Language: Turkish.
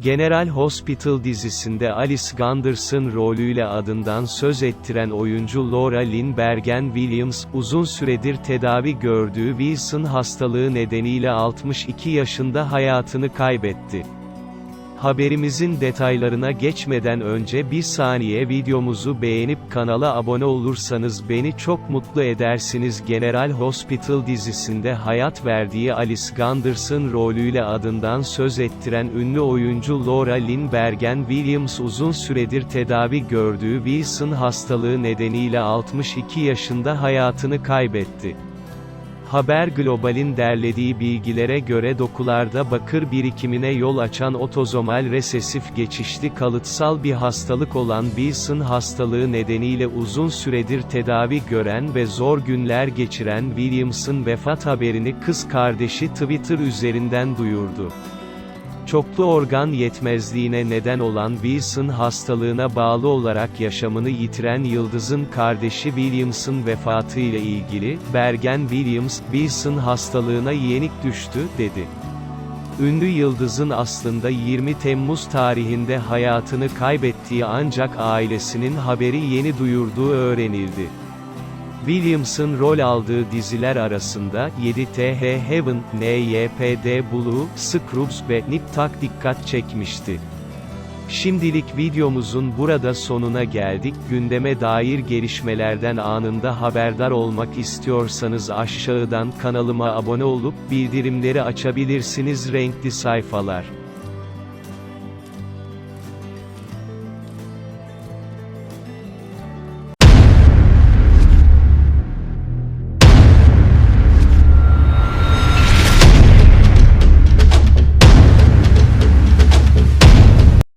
General Hospital dizisinde Alice Gunderson rolüyle adından söz ettiren oyuncu Laura Lynn Bergen Williams, uzun süredir tedavi gördüğü Wilson hastalığı nedeniyle 62 yaşında hayatını kaybetti. Haberimizin detaylarına geçmeden önce bir saniye videomuzu beğenip kanala abone olursanız beni çok mutlu edersiniz. General Hospital dizisinde hayat verdiği Alice Gunderson rolüyle adından söz ettiren ünlü oyuncu Laura Lynn Bergen Williams uzun süredir tedavi gördüğü Wilson hastalığı nedeniyle 62 yaşında hayatını kaybetti. Haber Global'in derlediği bilgilere göre dokularda bakır birikimine yol açan otozomal resesif geçişli kalıtsal bir hastalık olan Wilson hastalığı nedeniyle uzun süredir tedavi gören ve zor günler geçiren Williams'ın vefat haberini kız kardeşi Twitter üzerinden duyurdu. Çoklu organ yetmezliğine neden olan Wilson hastalığına bağlı olarak yaşamını yitiren Yıldız'ın kardeşi Williams'ın vefatı ile ilgili, Bergen Williams, Wilson hastalığına yenik düştü, dedi. Ünlü Yıldız'ın aslında 20 Temmuz tarihinde hayatını kaybettiği ancak ailesinin haberi yeni duyurduğu öğrenildi. Williams'ın rol aldığı diziler arasında 7TH Heaven, NYPD Blue, Scrubs ve Nip Tak dikkat çekmişti. Şimdilik videomuzun burada sonuna geldik. Gündeme dair gelişmelerden anında haberdar olmak istiyorsanız aşağıdan kanalıma abone olup bildirimleri açabilirsiniz renkli sayfalar.